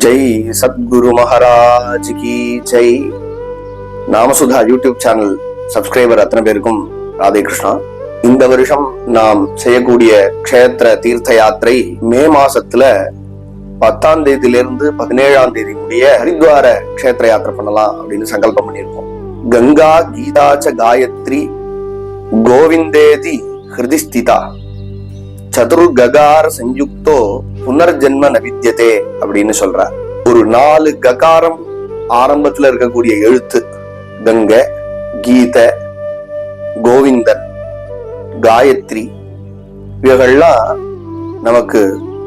ஜெய் சத்குரு மகாராஜ் கி Jai Namasudha YouTube channel subscriber அத்தனை பேருக்கும் ராதே கிருஷ்ணா இந்த வருஷம் நாம் செய்யக்கூடிய க்ஷேத்திர தீர்த்த யாத்திரை மே மாசத்துல பத்தாம் தேதியிலிருந்து பதினேழாம் தேதி முடிய ஹரித்வார க்ஷேத்திர யாத்திரை பண்ணலாம் அப்படின்னு சங்கல்பம் பண்ணியிருக்கோம். கங்கா கீதாச்ச காயத்ரி கோவிந்தேதி ஹிருதி ஸ்திதா சஞ்சுக்தோ புனர்ஜென்ம நவித்யதே அப்படின்னு சொல்றார் ஒரு நாலு ககாரம் ஆரம்பத்துல இருக்கக்கூடிய எழுத்து கங்க கீத கோவிந்தன் காயத்ரி இவைகள்லாம் நமக்கு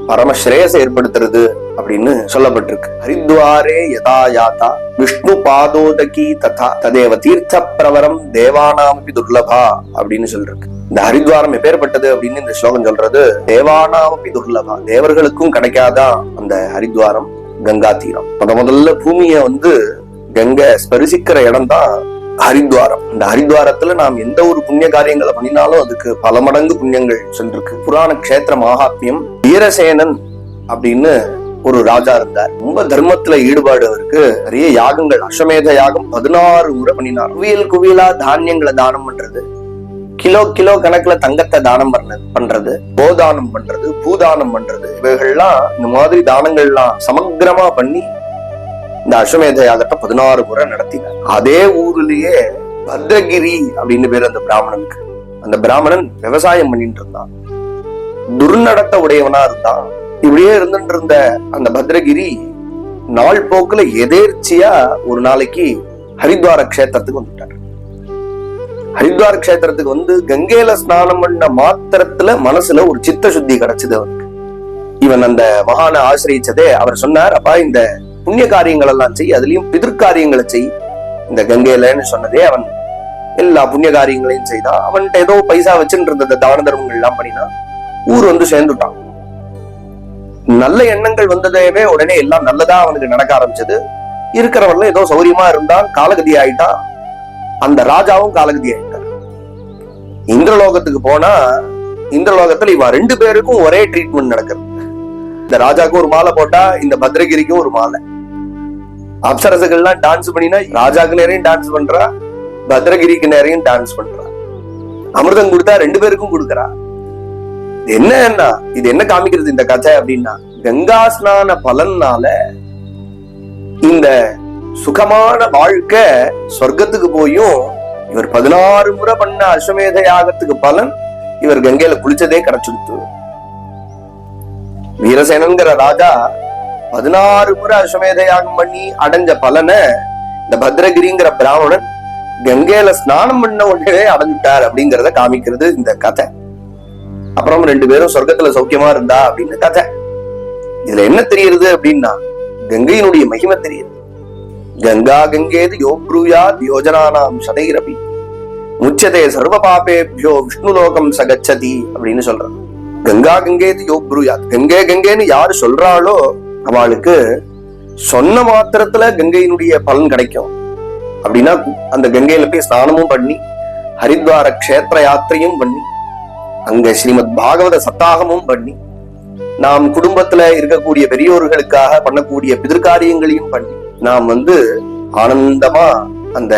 பரமஸ்ரேயசை ஏற்படுத்துறது அப்படின்னு சொல்லப்பட்டிருக்கு. ஹரித்வாரே யதா யாதா விஷ்ணு பாதோதகி ததா ததேவ தீர்த்த பிரவரம் தேவானாமபி துர்லபா அப்படின்னு சொல்லிருக்கு. இந்த ஹரித்வாரம் எப்பேற்பட்டது அப்படின்னு இந்த ஸ்லோகம் சொல்றது தேவானாமபி துர்லபா தேவர்களுக்கும் கிடைக்காதான் அந்த ஹரித்வாரம் கங்கா தீரம். முத முதல்ல பூமிய வந்து கங்கை ஸ்பரிசிக்கிற இடம் தான் ஹரித்வாரம். இந்த ஹரித்வாரத்துல நாம் எந்த ஒரு புண்ணிய காரியங்களை பண்ணினாலும் அதுக்கு பல மடங்கு புண்ணியங்கள் சென்றிருக்கு. புராண க்ஷேத்திர மகாத்மியம் வீரசேனன் அப்படின்னு ஒரு ராஜா இருந்தார். ரொம்ப தர்மத்துல ஈடுபாடு அவருக்கு நிறைய யாகங்கள் அஸ்வமேத யாகம் பதினாறு முறை பண்ணினார். குவியல் குவியலா தானியங்களை தானம் பண்றது. கிலோ கிலோ கணக்குல தங்கத்தை தானம் பண்ணது பண்றது கோதானம் பண்றது பூதானம் பண்றது இவைகள்லாம் இந்த மாதிரி தானங்கள்லாம் சமக்கிரமா பண்ணி இந்த அஸ்வமேத யாகத்தை பதினாறு முறை நடத்தினார். அதே ஊர்லயே பத்ரகிரி அப்படின்னு பேர் அந்த பிராமணனுக்கு. அந்த பிராமணன் விவசாயம் பண்ணிட்டு இருந்தான். துர்நடத்த உடையவனா இருந்தான். இப்படியே இருந்துட்டு இருந்த அந்த பத்ரகிரி நாள் போக்குல எதேர்ச்சியா ஒரு நாளைக்கு ஹரித்வார கஷேத்திரத்துக்கு வந்துட்டார். ஹரித்வார் க்ஷேத்திரத்துக்கு வந்து கங்கையில ஸ்நானம் பண்ண மாத்திரத்துல மனசுல ஒரு சித்த சுத்தி கிடைச்சது அவருக்கு. இவன் அந்த மகான ஆசிரியச்சதே அவர் சொன்னார் அப்பா இந்த புண்ணிய காரியங்கள் எல்லாம் செய் அதுலயும் பிதிர்காரியங்களை செய். இந்த கங்கையிலன்னு சொன்னதே அவன் எல்லா புண்ணிய காரியங்களையும் செய்தான் அவன்கிட்ட ஏதோ பைசா வச்சுட்டு இருந்த தான தர்மங்கள் எல்லாம் பண்ணினா ஊர் வந்து சேர்ந்துட்டான். நல்ல எண்ணங்கள் வந்ததேவே உடனே எல்லாம் நல்லதா அவனுக்கு நடக்க ஆரம்பிச்சது. இருக்கிறவன்ல ஏதோ சௌரியமா இருந்தான் காலகதி ஆயிட்டான். அந்த ராஜாவும் காலகதி ஆயிட்டார் இந்திரலோகத்துக்கு போனா இந்திரலோகத்துல இவன் ரெண்டு பேருக்கும் ஒரே ட்ரீட்மெண்ட் நடக்குது. இந்த ராஜாக்கும் ஒரு மாலை போட்டா இந்த பத்ரகிரிக்கும் ஒரு மாலை. அப்சரசுகள்லாம் டான்ஸ் பண்ணினா ராஜாக்கு நேரையும் டான்ஸ் பண்றா பத்ரகிரிக்கு நேரையும் டான்ஸ் பண்றா. அமிர்தம் கொடுத்தா ரெண்டு பேருக்கும் கொடுக்குறா. என்னன்னா என்ன என்ன இது என்ன காமிக்கிறது இந்த கதை அப்படின்னா கங்கா ஸ்நான பலனால இந்த சுகமான வாழ்க்கை சொர்க்கத்துக்கு போயும் இவர் பதினாறு முறை பண்ண அஸ்வமேத யாகத்துக்கு பலன் இவர் கங்கையில குளிச்சதே கிடைச்சிருத்து வீரசேனங்கிற ராஜா பதினாறு முறை அஸ்வமேத யாகம் பண்ணி அடைஞ்ச பலனை இந்த பத்ரகிரிங்கிற பிராமணன் கங்கையில ஸ்நானம் பண்ண உடனே அடைஞ்சிட்டார் அப்படிங்கறத காமிக்கிறது இந்த கதை. அப்புறம் ரெண்டு பேரும் சொர்க்கத்துல சௌக்கியமா இருந்தா அப்படின்னு கதை. இதுல என்ன தெரியுது அப்படின்னா கங்கையினுடைய மகிமை தெரியுது. கங்கா கங்கேது யோப்ரூயாத் யோஜனானாம் சதைரபி முச்சதே சர்வ பாபேபியோ விஷ்ணுலோகம் சகச்சதி அப்படின்னு சொல்றாங்க கங்கா கங்கேது யோப்ரூயாத் கங்கே கங்கேன்னு யாரு சொல்றாளோ அவளுக்கு சொன்ன மாத்திரத்துல கங்கையினுடைய பலன் கிடைக்கும். அப்படின்னா அந்த கங்கையில போய் ஸ்நானமும் பண்ணி ஹரித்வார க்ஷேத்திர யாத்திரையும் பண்ணி அங்க ஸ்ரீமத் பாகவத சத்தாகமும் பண்ணி நாம் குடும்பத்துல இருக்கக்கூடிய பெரியோர்களுக்காக பண்ணக்கூடிய பிதிர்காரியங்களையும் பண்ணி நாம் வந்து ஆனந்தமா அந்த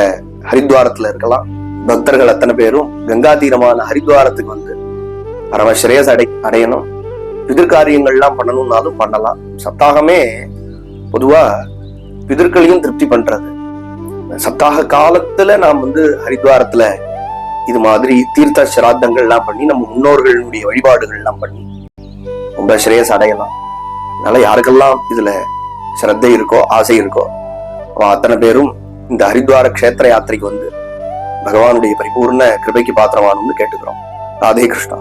ஹரித்வாரத்துல இருக்கலாம். பக்தர்கள் அத்தனை பேரும் கங்கா தீரமான ஹரித்வாரத்துக்கு வந்து பரமஸ்ரேயஸ் அடை அடையணும். பிதிர்காரியங்கள்லாம் பண்ணணும்னாலும் பண்ணலாம். சப்தாகமே பொதுவா பிதிர்களையும் திருப்தி பண்றது. சப்தாக காலத்துல நாம் வந்து ஹரித்வாரத்துல இது மாதிரி தீர்த்த சிராத்தங்கள் எல்லாம் பண்ணி நம்ம முன்னோர்களுடைய வழிபாடுகள் எல்லாம் பண்ணி ரொம்ப ஸ்ரேயஸ் அடையலாம். அதனால யாருக்கெல்லாம் இதுல சிரத்தை இருக்கோ ஆசை இருக்கோ. அவன் அத்தனை பேரும் இந்த ஹரித்வார க்ஷேத்திர யாத்திரைக்கு வந்து பகவானுடைய பரிபூர்ண கிருபைக்கு பாத்திரமானும்னு கேட்டுக்கிறோம். ராதே கிருஷ்ணா.